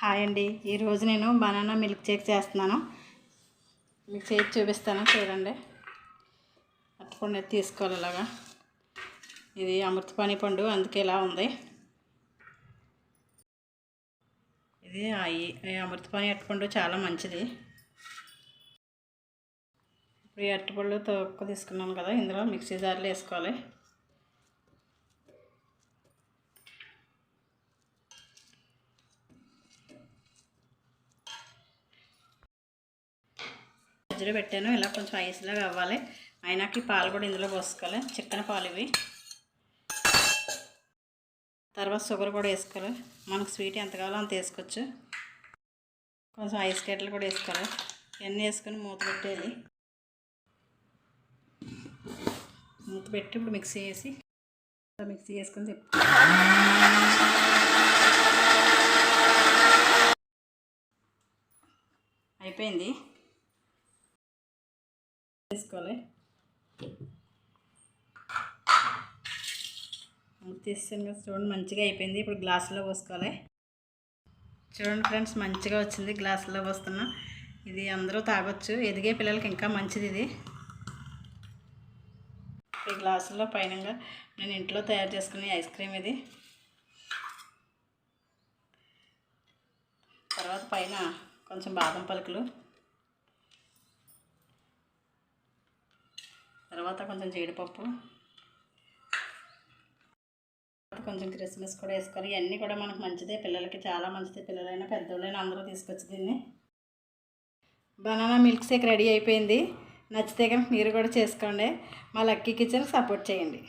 Hi అండి. ఈరోజు నేను బనానా మిల్క్ షేక్ చేస్తున్నాను. మీకు చేసి చూపిస్తాను చూడండి. అట్టుకుండా తీసుకోవాలి ఇలాగా. ఇది అమృతపాణి పండు అందుకే ఇలా ఉంది. ఇది అమృతపాణి అట్టుపండు చాలా మంచిది. ఇప్పుడు ఈ అరటిపళ్ళు తొక్క తీసుకున్నాను కదా ఇందులో మిక్సీ జార్లో వేసుకోవాలి. మధ్యలో పెట్టాను. ఇలా కొంచెం ఐస్లాగా అవ్వాలి అయినాకి పాలు కూడా ఇందులో పోసుకోవాలి. చిక్కన పాలు ఇవి. తర్వాత షుగర్ కూడా వేసుకోవాలి. మనకు స్వీట్ ఎంత కావాలో అంత వేసుకోవచ్చు. కొంచెం ఐస్ గడ్డలు కూడా వేసుకోవాలి. ఇవన్నీ వేసుకొని మూత పెట్టేది మూత పెట్టి ఇప్పుడు మిక్సీ వేసి మిక్సీ వేసుకొని తిప్పు అయిపోయింది. తీసుకోవాలి తీస్తాను కదా చూడండి మంచిగా అయిపోయింది. ఇప్పుడు గ్లాసులో పోసుకోవాలి. చూడండి ఫ్రెండ్స్ మంచిగా వచ్చింది గ్లాసులో పోస్తున్నా. ఇది అందరూ తాగొచ్చు ఎదిగే పిల్లలకి ఇంకా మంచిది ఇది. ఈ గ్లాసులో పైనంగా నేను ఇంట్లో తయారు చేసుకునే ఐస్ క్రీమ్ ఇది. తర్వాత పైన కొంచెం బాదం పలుకులు. తర్వాత కొంచెం జీడిపప్పు. కొంచెం క్రిస్మస్ కూడా వేసుకోవాలి ఇవన్నీ కూడా మనకు మంచిదే. పిల్లలకి చాలా మంచిది. పిల్లలైనా పెద్దవాళ్ళైనా అందరూ తీసుకొచ్చి దీన్ని. బనానా మిల్క్ షేక్ రెడీ అయిపోయింది. నచ్చితే కనుక మీరు కూడా చేసుకోండి. మా లక్కీ కిచెన్ సపోర్ట్ చేయండి.